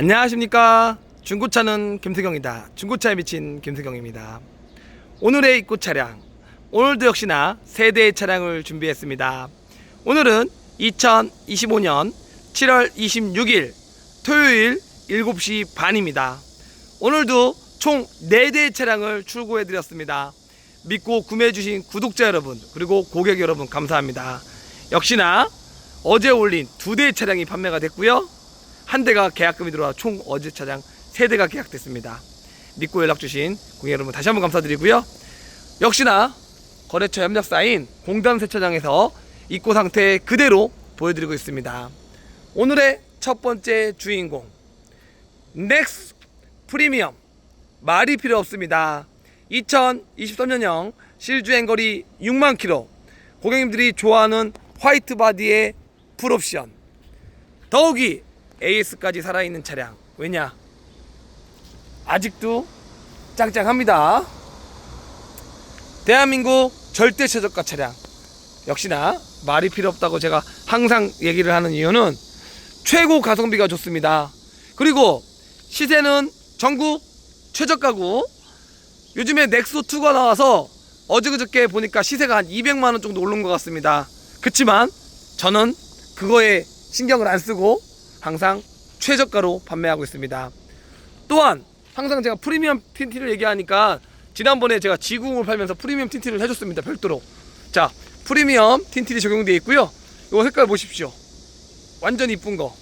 안녕하십니까? 중고차는 김태경이다. 중고차에 미친 김태경입니다. 오늘의 입고 차량. 오늘도 역시나 세 대의 차량을 준비했습니다. 오늘은 2025년 7월 26일 토요일 7시 반입니다. 오늘도 총 4대의 차량을 출고해 드렸습니다. 믿고 구매해 주신 구독자 여러분 그리고 고객 여러분 감사합니다. 역시나 어제 올린 두 대의 차량이 판매가 됐고요 한 대가 계약금이 들어와 총 어제 차량 세 대가 계약됐습니다. 믿고 연락 주신 고객 여러분 다시 한번 감사드리고요. 역시나 거래처 협력 사인 공단 세차장에서 입고 상태 그대로 보여드리고 있습니다. 오늘의 첫 번째 주인공 넥스 프리미엄 말이 필요 없습니다. 2023년형 실주행 거리 6만 킬로 고객님들이 좋아하는 화이트 바디의 풀옵션 더욱이 AS까지 살아있는 차량. 왜냐? 아직도 짱짱합니다. 대한민국 절대 최저가 차량. 역시나 말이 필요 없다고 제가 항상 얘기를 하는 이유는 최고 가성비가 좋습니다. 그리고 시세는 전국 최저가고 요즘에 넥소 2가 나와서 어저그저께 보니까 시세가 한 200만 원 정도 오른 것 같습니다. 그치만 저는 그거에 신경을 안 쓰고 항상 최저가로 판매하고 있습니다. 또한 항상 제가 프리미엄 틴티를 얘기하니까 지난번에 제가 지궁을 팔면서 프리미엄 틴티를 해줬습니다. 별도로. 자, 프리미엄 틴티이 적용되어 있고요. 이거 색깔 보십시오. 완전 이쁜 거.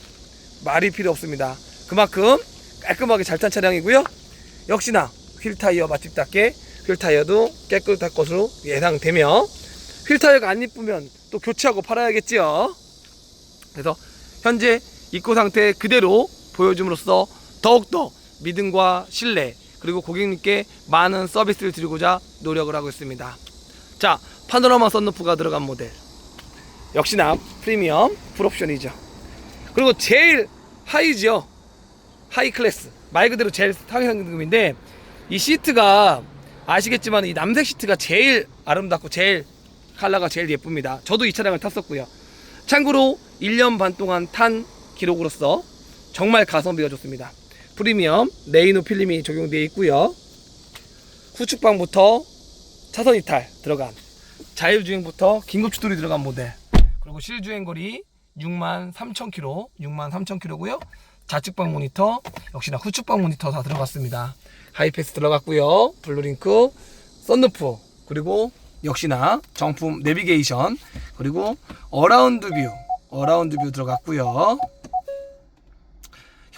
말이 필요 없습니다. 그만큼 깔끔하게 잘 탄 차량이고요. 역시나 휠 타이어 맛집답게 휠 타이어도 깨끗할 것으로 예상되며 휠 타이어가 안 이쁘면 또 교체하고 팔아야겠지요. 그래서 현재 입고 상태 그대로 보여줌으로써 더욱더 믿음과 신뢰 그리고 고객님께 많은 서비스를 드리고자 노력을 하고 있습니다. 자, 파노라마 썬루프가 들어간 모델. 역시나 프리미엄 풀옵션이죠. 그리고 제일 하이죠. 하이 클래스. 말 그대로 제일 상향등급인데 이 시트가 아시겠지만 이 남색 시트가 제일 아름답고 제일 컬러가 제일 예쁩니다. 저도 이 차량을 탔었고요. 참고로 1년 반 동안 탄 기록으로서 정말 가성비가 좋습니다. 프리미엄 레이노 필름이 적용되어 있고요. 후측방부터 차선 이탈 들어간 자율주행부터 긴급 추돌이 들어간 모델 그리고 실주행 거리 6만 3천 킬로 6만 3천 킬로고요. 좌측방 모니터 역시나 후측방 모니터 다 들어갔습니다. 하이패스 들어갔고요. 블루링크 썬루프 그리고 역시나 정품 내비게이션 그리고 어라운드 뷰 어라운드 뷰 들어갔고요.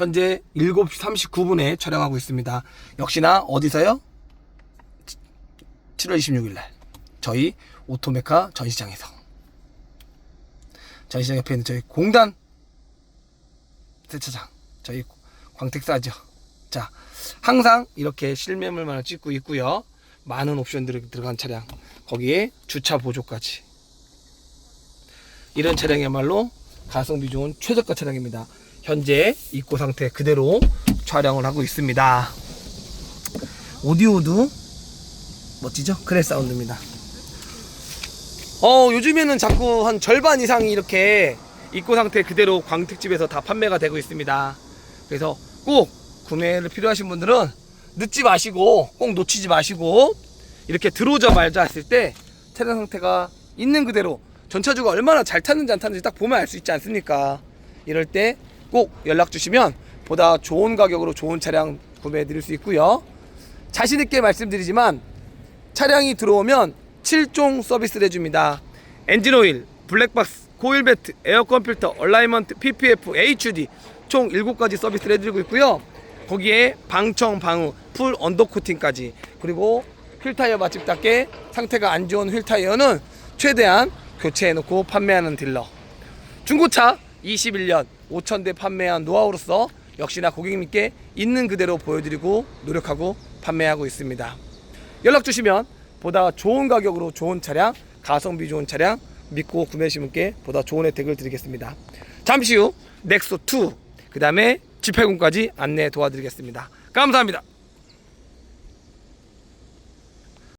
현재 7시 39분에 촬영하고 있습니다. 역시나 어디서요? 7월 26일 날 저희 오토메카 전시장에서 전시장 옆에 있는 저희 공단 세차장 저희 광택사죠. 자 항상 이렇게 실매물만을 찍고 있고요. 많은 옵션들이 들어간 차량 거기에 주차 보조까지 이런 차량이야말로 가성비 좋은 최저가 차량입니다. 현재 입고 상태 그대로 촬영을 하고 있습니다. 오디오도 멋지죠? 크레 사운드입니다. 어, 요즘에는 자꾸 한 절반 이상이 이렇게 입고 상태 그대로 광택집에서 다 판매가 되고 있습니다. 그래서 꼭 구매를 필요하신 분들은 늦지 마시고 꼭 놓치지 마시고 이렇게 들어오자마자 했을 때 차량 상태가 있는 그대로 전차주가 얼마나 잘 탔는지 안 탔는지 딱 보면 알 수 있지 않습니까? 이럴 때 꼭 연락 주시면 보다 좋은 가격으로 좋은 차량 구매해 드릴 수 있고요. 자신 있게 말씀드리지만 차량이 들어오면 7종 서비스를 해줍니다. 엔진 오일, 블랙박스, 코일 배트, 에어컨 필터, 얼라이먼트, PPF, HD 총 7가지 서비스를 해드리고 있고요. 거기에 방청, 방우, 풀 언더 코팅까지 그리고 휠 타이어 맛집답게 상태가 안 좋은 휠 타이어는 최대한 교체해놓고 판매하는 딜러. 중고차 21년 5천 대 판매한 노하우로서 역시나 고객님께 있는 그대로 보여드리고 노력하고 판매하고 있습니다. 연락 주시면 보다 좋은 가격으로 좋은 차량, 가성비 좋은 차량 믿고 구매하신 분께 보다 좋은 혜택을 드리겠습니다. 잠시 후 넥소 2, 그 다음에 G80까지 안내 도와드리겠습니다. 감사합니다.